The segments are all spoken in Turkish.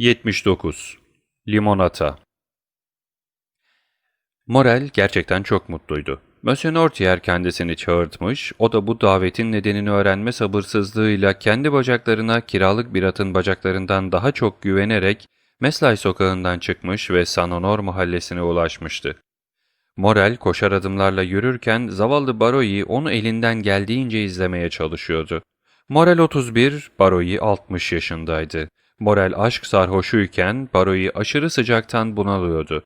79. Limonata Morel gerçekten çok mutluydu. Monsieur Nortier kendisini çağırtmış, o da bu davetin nedenini öğrenme sabırsızlığıyla kendi bacaklarına kiralık bir atın bacaklarından daha çok güvenerek Meslay sokağından çıkmış ve San Honor mahallesine ulaşmıştı. Morel koşar adımlarla yürürken zavallı Baroyi onu elinden geldiğince izlemeye çalışıyordu. Morel 31, Baroyi 60 yaşındaydı. Morel aşk sarhoşuyken Baroyi aşırı sıcaktan bunalıyordu.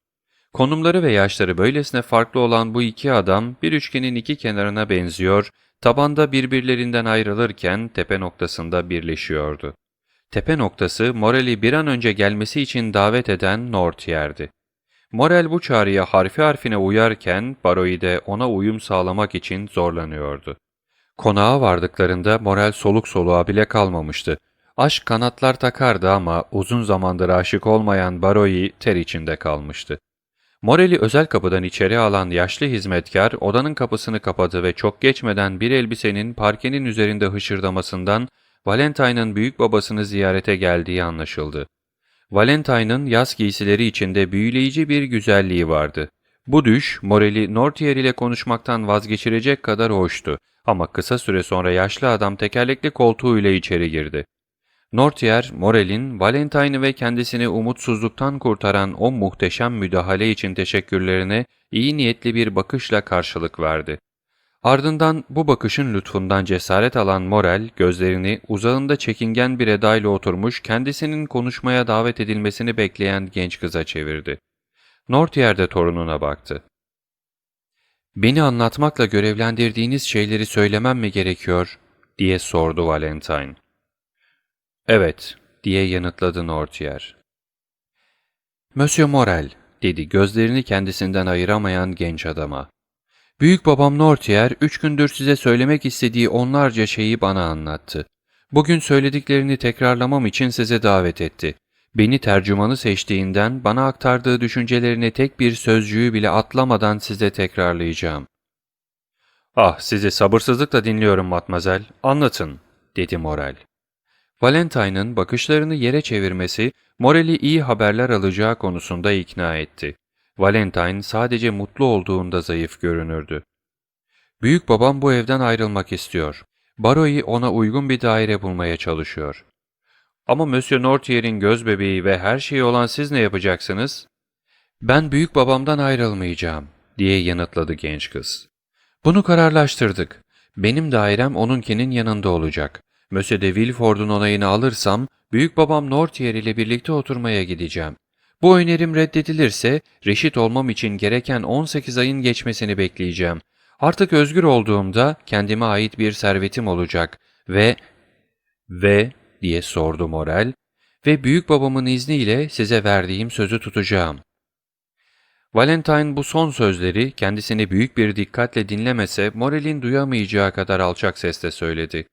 Konumları ve yaşları böylesine farklı olan bu iki adam bir üçgenin iki kenarına benziyor, tabanda birbirlerinden ayrılırken tepe noktasında birleşiyordu. Tepe noktası Morel'i bir an önce gelmesi için davet eden Nortier'di. Morel bu çağrıya harfi harfine uyarken Baroy de ona uyum sağlamak için zorlanıyordu. Konağa vardıklarında Morel soluk soluğa bile kalmamıştı. Aşk kanatlar takardı ama uzun zamandır aşık olmayan Baroy ter içinde kalmıştı. Morel'i özel kapıdan içeri alan yaşlı hizmetkar odanın kapısını kapadı ve çok geçmeden bir elbisenin parkenin üzerinde hışırdamasından Valentine'ın büyük babasını ziyarete geldiği anlaşıldı. Valentine'ın yaz giysileri içinde büyüleyici bir güzelliği vardı. Bu düş, Morel'i Nortier ile konuşmaktan vazgeçirecek kadar hoştu ama kısa süre sonra yaşlı adam tekerlekli koltuğuyla içeri girdi. Nortier, Morel'in Valentine'ı ve kendisini umutsuzluktan kurtaran o muhteşem müdahale için teşekkürlerine iyi niyetli bir bakışla karşılık verdi. Ardından bu bakışın lütfundan cesaret alan Morel, gözlerini uzağında çekingen bir edayla oturmuş kendisinin konuşmaya davet edilmesini bekleyen genç kıza çevirdi. Nortier de torununa baktı. ''Beni anlatmakla görevlendirdiğiniz şeyleri söylemem mi gerekiyor?'' diye sordu Valentine. ''Evet'' diye yanıtladı Nortier. ''Monsieur Morel'' dedi gözlerini kendisinden ayıramayan genç adama. Büyük babam Nortier, üç gündür size söylemek istediği onlarca şeyi bana anlattı. Bugün söylediklerini tekrarlamam için size davet etti. Beni tercümanı seçtiğinden bana aktardığı düşüncelerini tek bir sözcüğü bile atlamadan size tekrarlayacağım. Ah, sizi sabırsızlıkla dinliyorum matmazel. Anlatın, dedi Morel. Valentine'ın bakışlarını yere çevirmesi Morel'i iyi haberler alacağı konusunda ikna etti. Valentine sadece mutlu olduğunda zayıf görünürdü. Büyük babam bu evden ayrılmak istiyor. Baro'yu ona uygun bir daire bulmaya çalışıyor. Ama Monsieur Nortier'in göz bebeği ve her şeyi olan siz ne yapacaksınız? Ben büyük babamdan ayrılmayacağım, diye yanıtladı genç kız. Bunu kararlaştırdık. Benim dairem onunkinin yanında olacak. Monsieur de Villeford'un onayını alırsam, büyük babam Nortier ile birlikte oturmaya gideceğim. Bu önerim reddedilirse reşit olmam için gereken 18 ayın geçmesini bekleyeceğim. Artık özgür olduğumda kendime ait bir servetim olacak ve... Ve diye sordu Morel ve büyük babamın izniyle size verdiğim sözü tutacağım. Valentine bu son sözleri kendisini büyük bir dikkatle dinlemese Morel'in duyamayacağı kadar alçak sesle söyledi.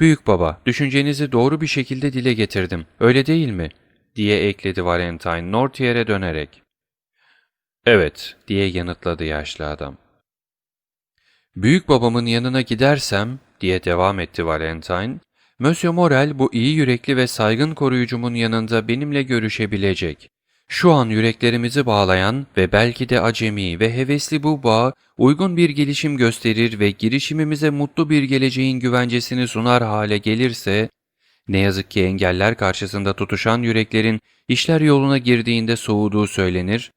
Büyük baba, düşüncenizi doğru bir şekilde dile getirdim, öyle değil mi? diye ekledi Valentine Nortier'e dönerek. Evet, diye yanıtladı yaşlı adam. Büyük babamın yanına gidersem, diye devam etti Valentine, Monsieur Morel bu iyi yürekli ve saygın koruyucumun yanında benimle görüşebilecek. Şu an yüreklerimizi bağlayan ve belki de acemi ve hevesli bu bağ uygun bir gelişim gösterir ve girişimimize mutlu bir geleceğin güvencesini sunar hale gelirse, ne yazık ki engeller karşısında tutuşan yüreklerin işler yoluna girdiğinde soğuduğu söylenir.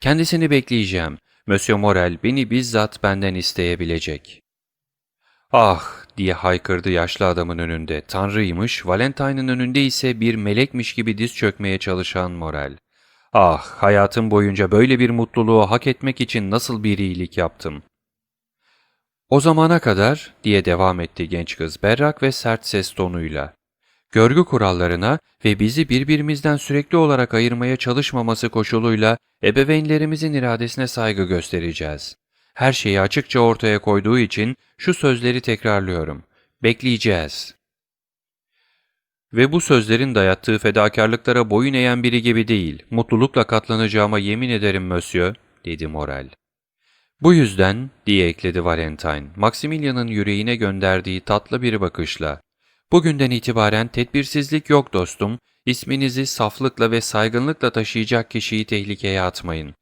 Kendisini bekleyeceğim. Monsieur Morel beni bizzat benden isteyebilecek. Ah diye haykırdı yaşlı adamın önünde. Tanrıymış, Valentine'ın önünde ise bir melekmiş gibi diz çökmeye çalışan Morel. Ah, hayatım boyunca böyle bir mutluluğu hak etmek için nasıl bir iyilik yaptım. O zamana kadar, diye devam etti genç kız berrak ve sert ses tonuyla, görgü kurallarına ve bizi birbirimizden sürekli olarak ayırmaya çalışmaması koşuluyla ebeveynlerimizin iradesine saygı göstereceğiz. Her şeyi açıkça ortaya koyduğu için şu sözleri tekrarlıyorum. Bekleyeceğiz. Ve bu sözlerin dayattığı fedakarlıklara boyun eğen biri gibi değil, mutlulukla katlanacağıma yemin ederim Monsieur, dedi Morel. Bu yüzden, diye ekledi Valentine, Maximilian'ın yüreğine gönderdiği tatlı bir bakışla, Bugünden itibaren tedbirsizlik yok dostum, İsminizi saflıkla ve saygınlıkla taşıyacak kişiyi tehlikeye atmayın.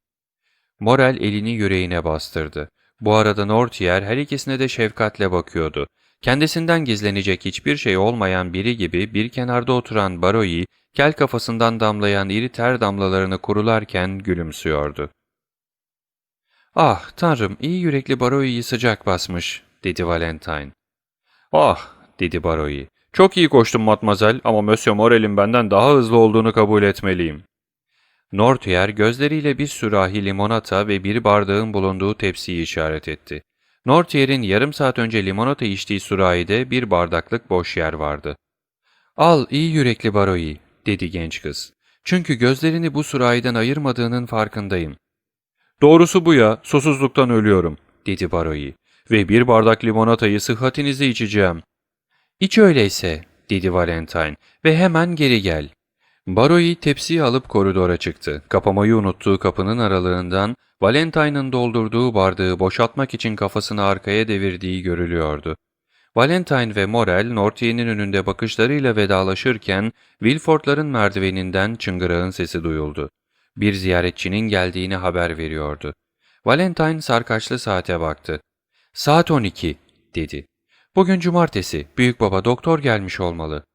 Morel elini yüreğine bastırdı. Bu arada Nortier her ikisine de şefkatle bakıyordu. Kendisinden gizlenecek hiçbir şey olmayan biri gibi bir kenarda oturan Baroyi, kel kafasından damlayan iri ter damlalarını kurularken gülümsüyordu. ''Ah tanrım iyi yürekli Baroyi'yi sıcak basmış.'' dedi Valentine. ''Ah'' dedi Baroyi. ''Çok iyi koştum matmazel ama Monsieur Morel'in benden daha hızlı olduğunu kabul etmeliyim.'' Nortier gözleriyle bir sürahi limonata ve bir bardağın bulunduğu tepsiyi işaret etti. Nortier'in yarım saat önce limonata içtiği sürahide bir bardaklık boş yer vardı. ''Al iyi yürekli Baroyi'' dedi genç kız. ''Çünkü gözlerini bu sürahiden ayırmadığının farkındayım.'' ''Doğrusu bu ya, susuzluktan ölüyorum.'' dedi Baroyi. ''Ve bir bardak limonatayı sıhhatinize içeceğim.'' ''İç öyleyse.'' dedi Valentine ve hemen geri gel. Baroyi tepsiyi alıp koridora çıktı. Kapamayı unuttuğu kapının aralığından Valentine'ın doldurduğu bardağı boşaltmak için kafasını arkaya devirdiği görülüyordu. Valentine ve Morel, Nortier'in önünde bakışlarıyla vedalaşırken Wilford'ların merdiveninden çıngırağın sesi duyuldu. Bir ziyaretçinin geldiğini haber veriyordu. Valentine sarkaçlı saate baktı. ''Saat 12'' dedi. ''Bugün cumartesi, büyük baba doktor gelmiş olmalı.''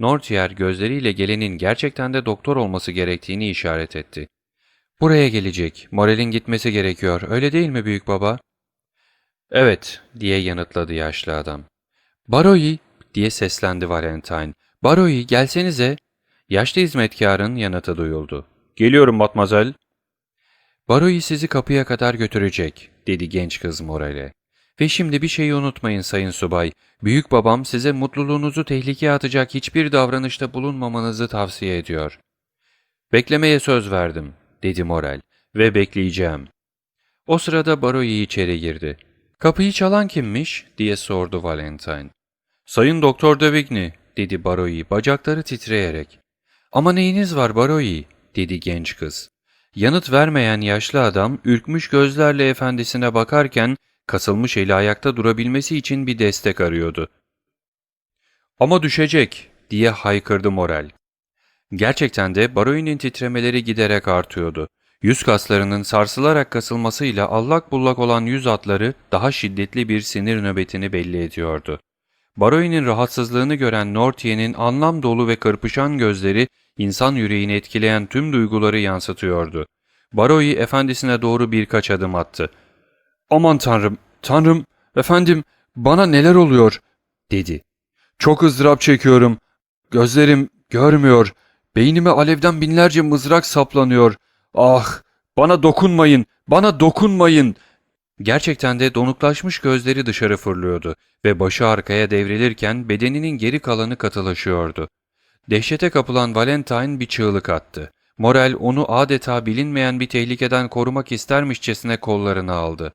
Nortier gözleriyle gelenin gerçekten de doktor olması gerektiğini işaret etti. ''Buraya gelecek, Morel'in gitmesi gerekiyor, öyle değil mi büyük baba?'' ''Evet'' diye yanıtladı yaşlı adam. ''Baroyi'' diye seslendi Valentine. ''Baroyi gelsenize.'' Yaşlı hizmetkarın yanıtı duyuldu. ''Geliyorum matmazel.'' ''Baroyi sizi kapıya kadar götürecek.'' dedi genç kız Morel'e. ''Ve şimdi bir şeyi unutmayın sayın subay. Büyük babam size mutluluğunuzu tehlikeye atacak hiçbir davranışta bulunmamanızı tavsiye ediyor.'' ''Beklemeye söz verdim.'' dedi Morel. ''Ve bekleyeceğim.'' O sırada Baroyi içeri girdi. ''Kapıyı çalan kimmiş?'' diye sordu Valentine. ''Sayın Doktor Davigny'' dedi Baroyi bacakları titreyerek. ''Ama neyiniz var Baroyi?'' dedi genç kız. Yanıt vermeyen yaşlı adam ürkmüş gözlerle efendisine bakarken kasılmış eli ayakta durabilmesi için bir destek arıyordu. ''Ama düşecek!'' diye haykırdı Morel. Gerçekten de Baroy'nin titremeleri giderek artıyordu. Yüz kaslarının sarsılarak kasılmasıyla allak bullak olan yüz atları daha şiddetli bir sinir nöbetini belli ediyordu. Baroy'nin rahatsızlığını gören Nortier'in anlam dolu ve kırpışan gözleri insan yüreğini etkileyen tüm duyguları yansıtıyordu. Baroy efendisine doğru birkaç adım attı. ''Aman tanrım, tanrım, efendim bana neler oluyor?'' dedi. ''Çok ızdırap çekiyorum. Gözlerim görmüyor. Beynime alevden binlerce mızrak saplanıyor. Ah, bana dokunmayın, bana dokunmayın.'' Gerçekten de donuklaşmış gözleri dışarı fırlıyordu ve başı arkaya devrilirken bedeninin geri kalanı katılaşıyordu. Dehşete kapılan Valentine bir çığlık attı. Morel onu adeta bilinmeyen bir tehlikeden korumak istermişçesine kollarına aldı.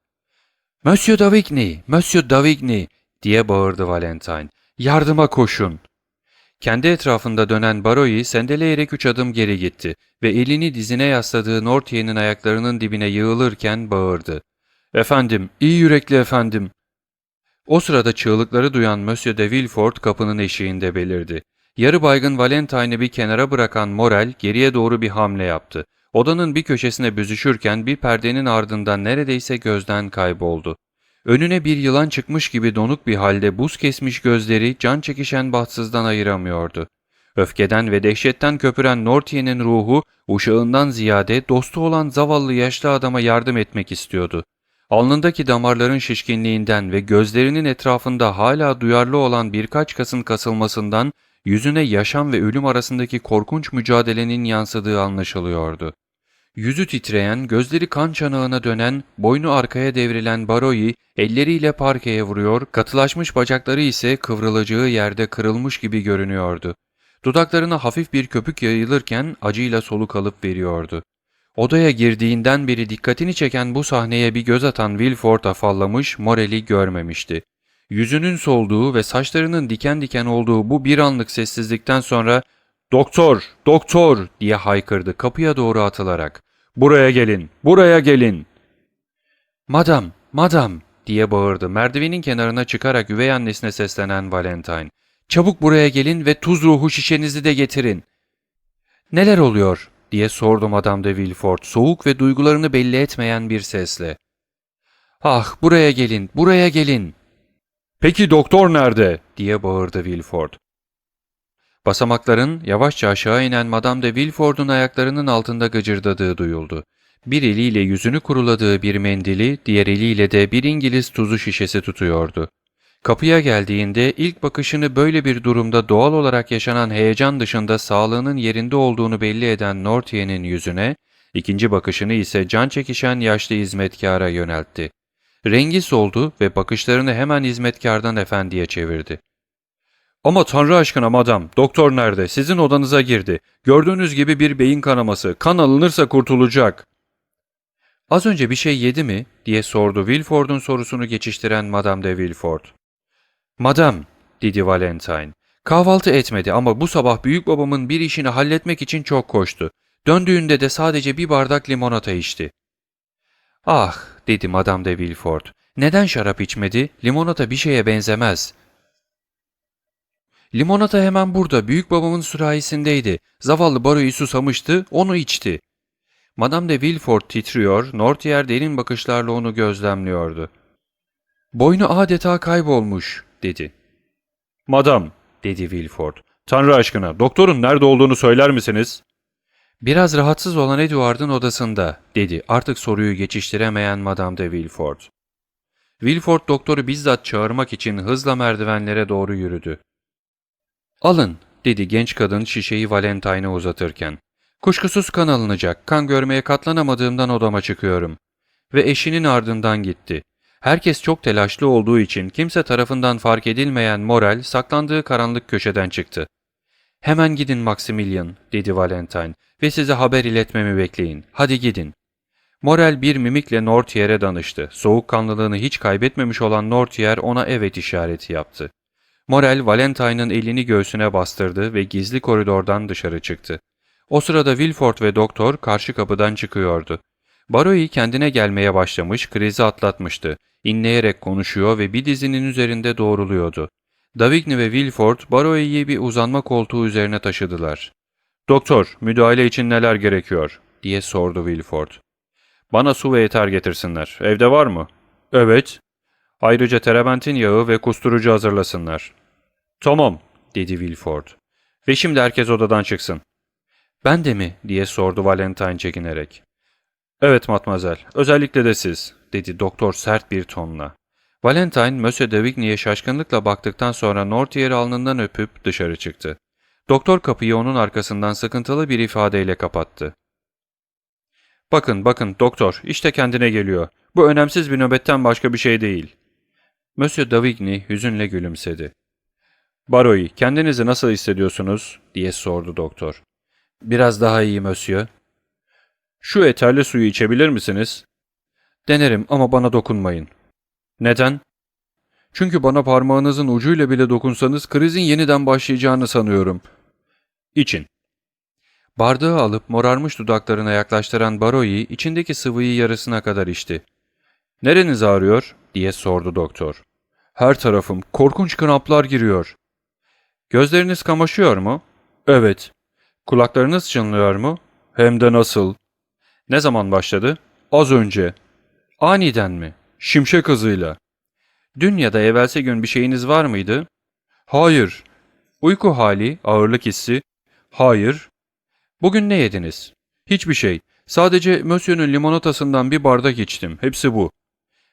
''Monsieur Davigny, Monsieur Davigny!'' diye bağırdı Valentine. ''Yardıma koşun!'' Kendi etrafında dönen Baroyi sendeleyerek üç adım geri gitti ve elini dizine yasladığı Nortier'in ayaklarının dibine yığılırken bağırdı. ''Efendim, iyi yürekli efendim!'' O sırada çığlıkları duyan Monsieur de Villefort kapının eşiğinde belirdi. Yarı baygın Valentine'i bir kenara bırakan Morel geriye doğru bir hamle yaptı. Odanın bir köşesine büzüşürken bir perdenin ardından neredeyse gözden kayboldu. Önüne bir yılan çıkmış gibi donuk bir halde buz kesmiş gözleri can çekişen bahtsızdan ayıramıyordu. Öfkeden ve dehşetten köpüren Nortier'in ruhu uşağından ziyade dostu olan zavallı yaşlı adama yardım etmek istiyordu. Alnındaki damarların şişkinliğinden ve gözlerinin etrafında hala duyarlı olan birkaç kasın kasılmasından yüzüne yaşam ve ölüm arasındaki korkunç mücadelenin yansıdığı anlaşılıyordu. Yüzü titreyen, gözleri kan çanağına dönen, boynu arkaya devrilen Baroyi elleriyle parkeye vuruyor, katılaşmış bacakları ise kıvrılacağı yerde kırılmış gibi görünüyordu. Dudaklarına hafif bir köpük yayılırken acıyla soluk alıp veriyordu. Odaya girdiğinden beri dikkatini çeken bu sahneye bir göz atan Wilford afallamış, Morel'i görmemişti. Yüzünün solduğu ve saçlarının diken diken olduğu bu bir anlık sessizlikten sonra ''Doktor, doktor!'' diye haykırdı kapıya doğru atılarak. ''Buraya gelin, buraya gelin!'' ''Madam, madam!'' diye bağırdı merdivenin kenarına çıkarak üvey annesine seslenen Valentine. ''Çabuk buraya gelin ve tuz ruhu şişenizi de getirin.'' Neler oluyor? diye sordu Madame de Villefort soğuk ve duygularını belli etmeyen bir sesle. Ah buraya gelin, buraya gelin. Peki doktor nerede? diye bağırdı Villefort. Basamakların yavaşça aşağı inen Madame de Villefort'un ayaklarının altında gıcırdadığı duyuldu. Bir eliyle yüzünü kuruladığı bir mendili, diğer eliyle de bir İngiliz tuzu şişesi tutuyordu. Kapıya geldiğinde ilk bakışını böyle bir durumda doğal olarak yaşanan heyecan dışında sağlığının yerinde olduğunu belli eden Nortier'in yüzüne, ikinci bakışını ise can çekişen yaşlı hizmetkara yöneltti. Rengi soldu ve bakışlarını hemen hizmetkardan efendiye çevirdi. Ama Tanrı aşkına madam, doktor nerede? Sizin odanıza girdi. Gördüğünüz gibi bir beyin kanaması. Kan alınırsa kurtulacak. Az önce bir şey yedi mi? diye sordu Wilford'un sorusunu geçiştiren Madame de Villefort. Madam, dedi Valentine. Kahvaltı etmedi ama bu sabah büyük babamın bir işini halletmek için çok koştu. Döndüğünde de sadece bir bardak limonata içti. Ah, dedi Madame de Villefort. Neden şarap içmedi? Limonata bir şeye benzemez. Limonata hemen burada, büyük babamın sürahisindeydi. Zavallı baroyu susamıştı, onu içti. Madame de Villefort titriyor, Nortier derin bakışlarla onu gözlemliyordu. Boynu adeta kaybolmuş, dedi. Madam, dedi Villefort. Tanrı aşkına, doktorun nerede olduğunu söyler misiniz? Biraz rahatsız olan Edward'ın odasında, dedi artık soruyu geçiştiremeyen Madame de Villefort. Villefort doktoru bizzat çağırmak için hızla merdivenlere doğru yürüdü. Alın, dedi genç kadın şişeyi Valentine'a uzatırken. Kuşkusuz kan alınacak, kan görmeye katlanamadığımdan odama çıkıyorum. Ve eşinin ardından gitti. Herkes çok telaşlı olduğu için kimse tarafından fark edilmeyen Moral saklandığı karanlık köşeden çıktı. Hemen gidin Maximilian, dedi Valentine ve size haber iletmemi bekleyin. Hadi gidin. Morel bir mimikle Nortier'e danıştı. Soğukkanlılığını hiç kaybetmemiş olan Nortier ona evet işareti yaptı. Morel, Valentine'ın elini göğsüne bastırdı ve gizli koridordan dışarı çıktı. O sırada Wilford ve doktor karşı kapıdan çıkıyordu. Baroi kendine gelmeye başlamış, krizi atlatmıştı. İnleyerek konuşuyor ve bir dizinin üzerinde doğruluyordu. Davigny ve Wilford, Baroi'yi bir uzanma koltuğu üzerine taşıdılar. ''Doktor, müdahale için neler gerekiyor?'' diye sordu Wilford. ''Bana su ve yeter getirsinler. Evde var mı?'' ''Evet.'' Ayrıca terebentin yağı ve kusturucu hazırlasınlar. Tamam, dedi Wilford. Ve şimdi herkes odadan çıksın. Ben de mi? diye sordu Valentine çekinerek. Evet matmazel, özellikle de siz, dedi doktor sert bir tonla. Valentine, Monsieur de Vigny'e şaşkınlıkla baktıktan sonra Nortier'i alnından öpüp dışarı çıktı. Doktor kapıyı onun arkasından sıkıntılı bir ifadeyle kapattı. Bakın, bakın doktor, işte kendine geliyor. Bu önemsiz bir nöbetten başka bir şey değil. Monsieur Davigny hüzünle gülümsedi. Baroy, kendinizi nasıl hissediyorsunuz? diye sordu doktor. Biraz daha iyi Monsieur. Şu eterli suyu içebilir misiniz? Denerim ama bana dokunmayın. Neden? Çünkü bana parmağınızın ucuyla bile dokunsanız krizin yeniden başlayacağını sanıyorum. İçin. Bardağı alıp morarmış dudaklarına yaklaştıran Baroyi içindeki sıvıyı yarısına kadar içti. Nereniz ağrıyor? diye sordu doktor. Her tarafım korkunç kramplar giriyor. Gözleriniz kamaşıyor mu? Evet. Kulaklarınız çınlıyor mu? Hem de nasıl? Ne zaman başladı? Az önce. Aniden mi? Şimşek hızıyla. Dün ya da evvelsi gün bir şeyiniz var mıydı? Hayır. Uyku hali, ağırlık hissi? Hayır. Bugün ne yediniz? Hiçbir şey. Sadece Monsieur'ün limonatasından bir bardak içtim. Hepsi bu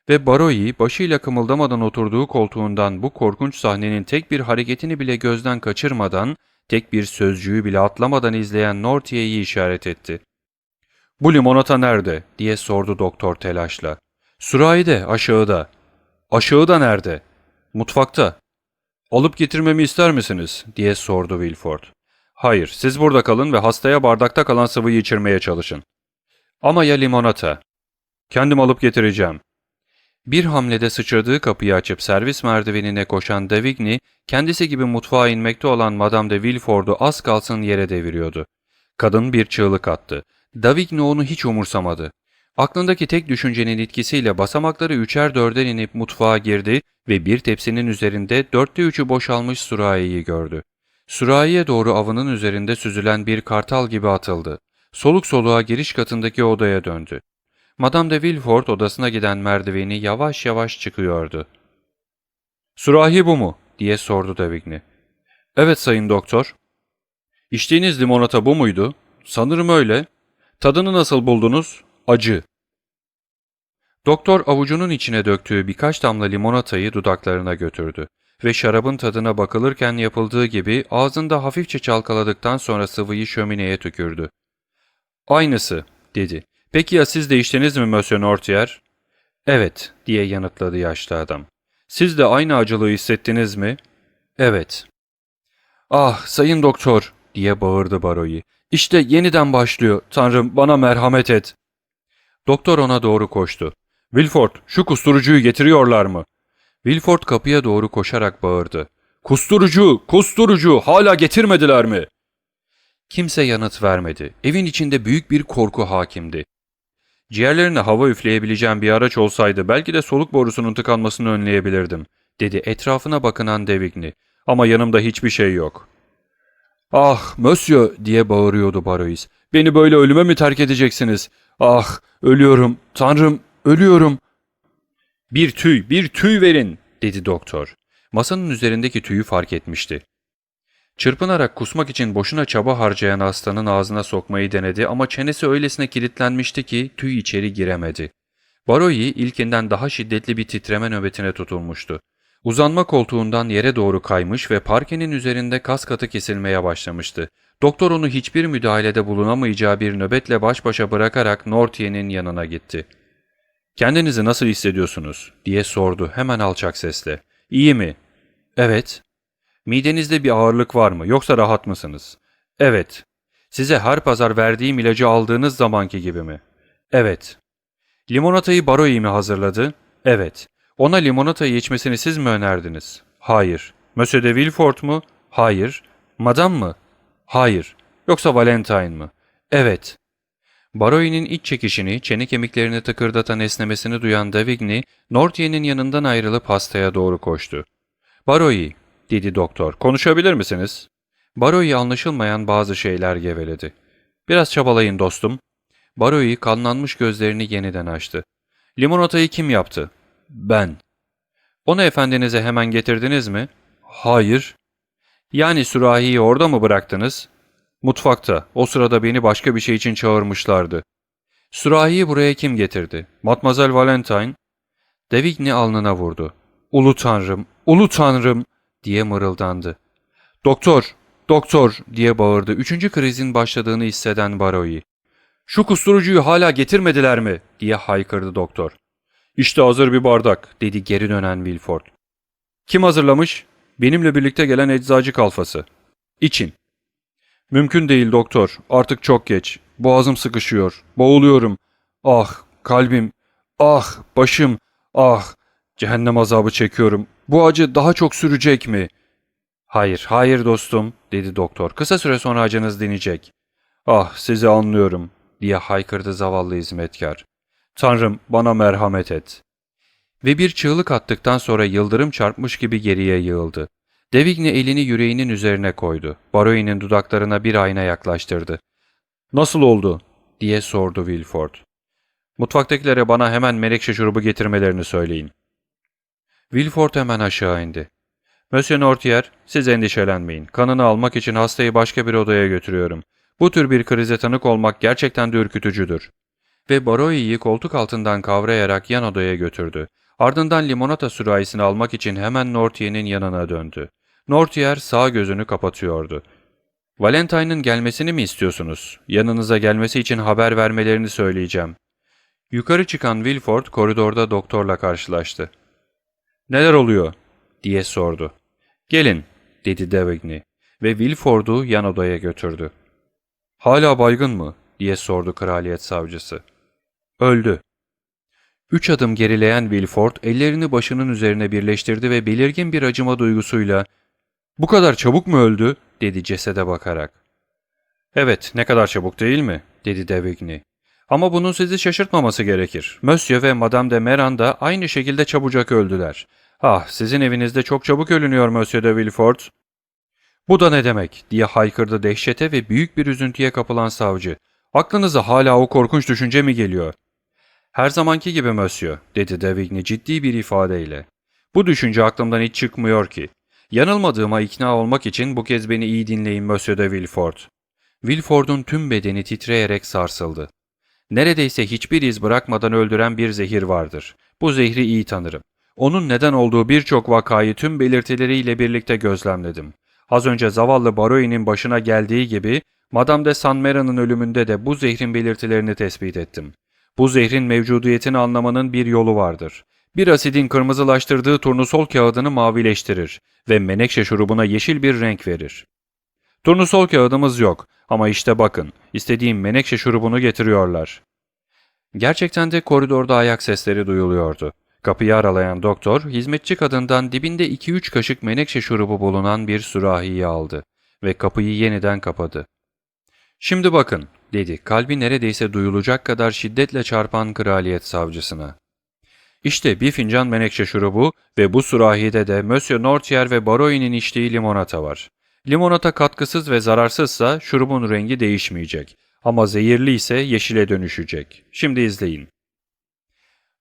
ve Baroi başıyla kımıldamadan oturduğu koltuğundan bu korkunç sahnenin tek bir hareketini bile gözden kaçırmadan, tek bir sözcüğü bile atlamadan izleyen Nortier'i işaret etti. ''Bu limonata nerede?'' diye sordu doktor telaşla. ''Sürahide, aşağıda.'' ''Aşağıda nerede?'' ''Mutfakta.'' ''Alıp getirmemi ister misiniz?'' diye sordu Wilford. ''Hayır, siz burada kalın ve hastaya bardakta kalan sıvıyı içirmeye çalışın.'' ''Ama ya limonata?'' ''Kendim alıp getireceğim.'' Bir hamlede sıçradığı kapıyı açıp servis merdivenine koşan Davigny, kendisi gibi mutfağa inmekte olan Madame de Villefort'u az kalsın yere deviriyordu. Kadın bir çığlık attı. Davigny onu hiç umursamadı. Aklındaki tek düşüncenin etkisiyle basamakları üçer dörder inip mutfağa girdi ve bir tepsinin üzerinde dörtte üçü boşalmış sürahiyi gördü. Sürahiye doğru avının üzerinde süzülen bir kartal gibi atıldı. Soluk soluğa giriş katındaki odaya döndü. Madame de Villefort odasına giden merdiveni yavaş yavaş çıkıyordu. ''Sürahi bu mu?'' diye sordu Davigny. ''Evet sayın doktor.'' ''İçtiğiniz limonata bu muydu?'' ''Sanırım öyle.'' ''Tadını nasıl buldunuz?'' ''Acı.'' Doktor avucunun içine döktüğü birkaç damla limonatayı dudaklarına götürdü ve şarabın tadına bakılırken yapıldığı gibi ağzında hafifçe çalkaladıktan sonra sıvıyı şömineye tükürdü. ''Aynısı.'' dedi. ''Peki ya siz de içtiniz mi Monsieur Nortier?'' ''Evet.'' diye yanıtladı yaşlı adam. ''Siz de aynı acılığı hissettiniz mi?'' ''Evet.'' ''Ah sayın doktor!'' diye bağırdı Baroyi. ''İşte yeniden başlıyor. Tanrım bana merhamet et.'' Doktor ona doğru koştu. ''Wilford, şu kusturucuyu getiriyorlar mı?'' Wilford kapıya doğru koşarak bağırdı. ''Kusturucu, kusturucu, hala getirmediler mi?'' Kimse yanıt vermedi. Evin içinde büyük bir korku hakimdi. Ciğerlerine hava üfleyebileceğim bir araç olsaydı belki de soluk borusunun tıkanmasını önleyebilirdim, dedi etrafına bakınan Devigny. Ama yanımda hiçbir şey yok. Ah, monsieur diye bağırıyordu Barois. Beni böyle ölüme mi terk edeceksiniz? Ah, ölüyorum, tanrım, ölüyorum. Bir tüy, bir tüy verin, dedi doktor. Masanın üzerindeki tüyü fark etmişti. Çırpınarak kusmak için boşuna çaba harcayan hastanın ağzına sokmayı denedi ama çenesi öylesine kilitlenmişti ki tüy içeri giremedi. Baroi ilkinden daha şiddetli bir titreme nöbetine tutulmuştu. Uzanma koltuğundan yere doğru kaymış ve parkenin üzerinde kas katı kesilmeye başlamıştı. Doktor onu hiçbir müdahalede bulunamayacağı bir nöbetle baş başa bırakarak Nortier'in yanına gitti. ''Kendinizi nasıl hissediyorsunuz?'' diye sordu hemen alçak sesle. ''İyi mi?'' ''Evet.'' ''Midenizde bir ağırlık var mı yoksa rahat mısınız?'' ''Evet.'' ''Size her pazar verdiğim ilacı aldığınız zamanki gibi mi?'' ''Evet.'' ''Limonatayı Baroi mi hazırladı?'' ''Evet.'' ''Ona limonatayı içmesini siz mi önerdiniz?'' ''Hayır.'' ''Monsieur de Villefort mu?'' ''Hayır.'' ''Madame mı?'' ''Hayır.'' ''Yoksa Valentine mı?'' ''Evet.'' Baroi'nin iç çekişini, çene kemiklerini tıkırdatan esnemesini duyan Davigny, Nortier'in yanından ayrılıp hastaya doğru koştu. ''Baroi'' dedi doktor, ''konuşabilir misiniz?'' Baroi anlaşılmayan bazı şeyler geveledi. ''Biraz çabalayın dostum.'' Baroi kanlanmış gözlerini yeniden açtı. ''Limonatayı kim yaptı?'' ''Ben.'' ''Onu efendinize hemen getirdiniz mi?'' ''Hayır.'' ''Yani sürahiyi orada mı bıraktınız?'' Mutfakta. O sırada beni başka bir şey için çağırmışlardı. Sürahiyi buraya kim getirdi? Matmazel Valentine. Davigny alnına vurdu. Ulu tanrım, ulu tanrım diye mırıldandı. Doktor, doktor diye bağırdı. Üçüncü krizin başladığını hisseden Baroi. Şu kusturucuyu hala getirmediler mi? diye haykırdı doktor. İşte hazır bir bardak dedi geri dönen Wilford. Kim hazırlamış? Benimle birlikte gelen eczacı kalfası. İçin. Mümkün değil doktor. Artık çok geç. Boğazım sıkışıyor. Boğuluyorum. Ah, kalbim. Ah, başım. Ah, cehennem azabı çekiyorum. Bu acı daha çok sürecek mi? Hayır, hayır dostum, dedi doktor. Kısa süre sonra acınız dinecek. Ah, sizi anlıyorum, diye haykırdı zavallı hizmetkar. Tanrım, bana merhamet et. Ve bir çığlık attıktan sonra yıldırım çarpmış gibi geriye yığıldı. Devigny elini yüreğinin üzerine koydu. Baroi'nin dudaklarına bir ayna yaklaştırdı. ''Nasıl oldu?'' diye sordu Wilford. ''Mutfaktakilere bana hemen melekşe şurubu getirmelerini söyleyin.'' Wilford hemen aşağı indi. ''Monsieur Nortier, siz endişelenmeyin. Kanını almak için hastayı başka bir odaya götürüyorum. Bu tür bir krize tanık olmak gerçekten de ürkütücüdür.'' Ve Baroi'yi koltuk altından kavrayarak yan odaya götürdü. Ardından limonata sürahisini almak için hemen Nortier'in yanına döndü. Nortier sağ gözünü kapatıyordu. Valentine'ın gelmesini mi istiyorsunuz? Yanınıza gelmesi için haber vermelerini söyleyeceğim. Yukarı çıkan Wilford koridorda doktorla karşılaştı. Neler oluyor? diye sordu. Gelin, dedi Davigny ve Wilford'u yan odaya götürdü. Hala baygın mı? diye sordu kraliyet savcısı. Öldü. Üç adım gerileyen Wilford ellerini başının üzerine birleştirdi ve belirgin bir acıma duygusuyla ''Bu kadar çabuk mu öldü?'' dedi cesede bakarak. ''Evet, ne kadar çabuk değil mi?'' dedi Davigny. ''Ama bunun sizi şaşırtmaması gerekir. Monsieur ve Madame de Meran da aynı şekilde çabucak öldüler. Ah, sizin evinizde çok çabuk ölünüyor Monsieur de Villefort.'' Bu da ne demek diye haykırdı dehşete ve büyük bir üzüntüye kapılan savcı. Aklınıza hala o korkunç düşünce mi geliyor? Her zamanki gibi Monsieur, dedi Davigny ciddi bir ifadeyle. Bu düşünce aklımdan hiç çıkmıyor ki. Yanılmadığıma ikna olmak için bu kez beni iyi dinleyin Monsieur de Villefort. Villeford'un tüm bedeni titreyerek sarsıldı. Neredeyse hiçbir iz bırakmadan öldüren bir zehir vardır. Bu zehri iyi tanırım. Onun neden olduğu birçok vakayı tüm belirtileriyle birlikte gözlemledim. Az önce zavallı Baroi'nin başına geldiği gibi Madame de Saint Méran'ın ölümünde de bu zehrin belirtilerini tespit ettim. Bu zehrin mevcudiyetini anlamanın bir yolu vardır. Bir asidin kırmızılaştırdığı turnusol kağıdını mavileştirir ve menekşe şurubuna yeşil bir renk verir. Turnusol kağıdımız yok ama işte bakın, istediğim menekşe şurubunu getiriyorlar. Gerçekten de koridorda ayak sesleri duyuluyordu. Kapıyı aralayan doktor, hizmetçi kadından dibinde 2-3 kaşık menekşe şurubu bulunan bir sürahiyi aldı ve kapıyı yeniden kapadı. Şimdi bakın, dedi kalbi neredeyse duyulacak kadar şiddetle çarpan kraliyet savcısına. İşte bir fincan menekşe şurubu ve bu sürahide de Monsieur Nortier ve Baroi'nin içtiği limonata var. Limonata katkısız ve zararsızsa şurubun rengi değişmeyecek ama zehirli ise yeşile dönüşecek. Şimdi izleyin.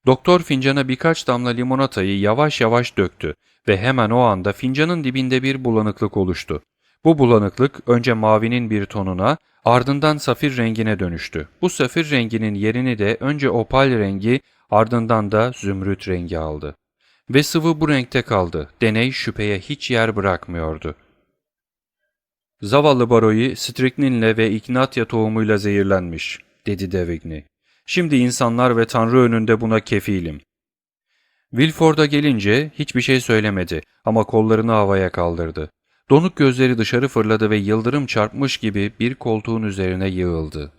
Doktor fincana birkaç damla limonatayı yavaş yavaş döktü ve hemen o anda fincanın dibinde bir bulanıklık oluştu. Bu bulanıklık önce mavinin bir tonuna, ardından safir rengine dönüştü. Bu safir renginin yerini de önce opal rengi, ardından da zümrüt rengi aldı. Ve sıvı bu renkte kaldı. Deney şüpheye hiç yer bırakmıyordu. Zavallı Baro'yu strikninle ve iknatya tohumuyla zehirlenmiş, dedi Devigny. Şimdi insanlar ve Tanrı önünde buna kefilim. Wilford'a gelince hiçbir şey söylemedi ama kollarını havaya kaldırdı. Donuk gözleri dışarı fırladı ve yıldırım çarpmış gibi bir koltuğun üzerine yığıldı.